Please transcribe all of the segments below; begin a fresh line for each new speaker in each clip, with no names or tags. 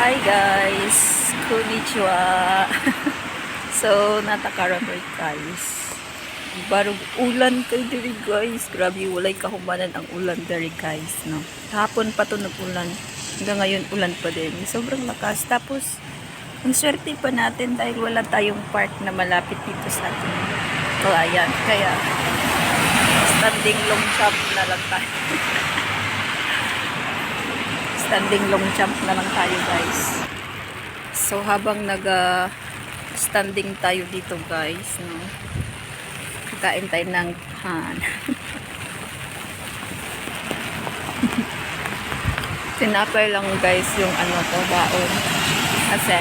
Hi guys! Konnichiwa! so, natakaroon ko guys. Barog ulan kayo diri guys. Grabe, walay kahumanan ang ulan diri guys. No? Hapon pa to nag-ulan. Hanggang ngayon ulan pa din. Sobrang lakas. Tapos, ang swerte pa natin dahil wala tayong park na malapit dito sa atin. So. Kaya, standing long jump na lang tayo. standing long jump na lang tayo guys. So habang nag ah, standing tayo dito guys, no. Kain tayo ng han. Tinapay lang guys yung ano to, baon. Kasi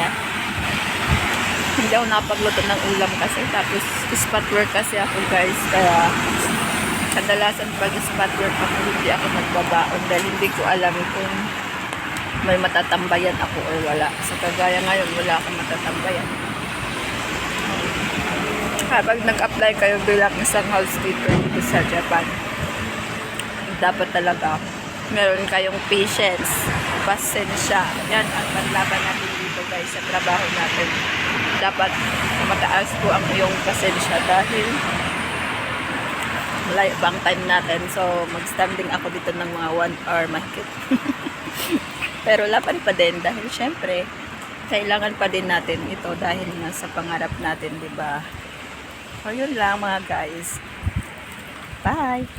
hindi ako napagluto ng ulam kasi tapos spot work kasi ako guys kaya kadalasan pag spot work ako hindi ako nagbabaon dahil hindi ko alam kung may matatambayan ako or wala. Sa kagaya ngayon, wala akong matatambayan. Kapag nag-apply kayo bilang isang housekeeper dito sa Japan, dapat talaga meron kayong patience, pasensya. Yan ang panlaban natin dito guys sa trabaho natin. Dapat mataas po ang iyong pasensya dahil malayo pa ang time natin. So, mag-standing ako dito ng mga 1 hour mahigit. Pero laban pa din dahil syempre kailangan pa din natin ito dahil nasa pangarap natin, 'di ba? O yun lang mga guys. Bye.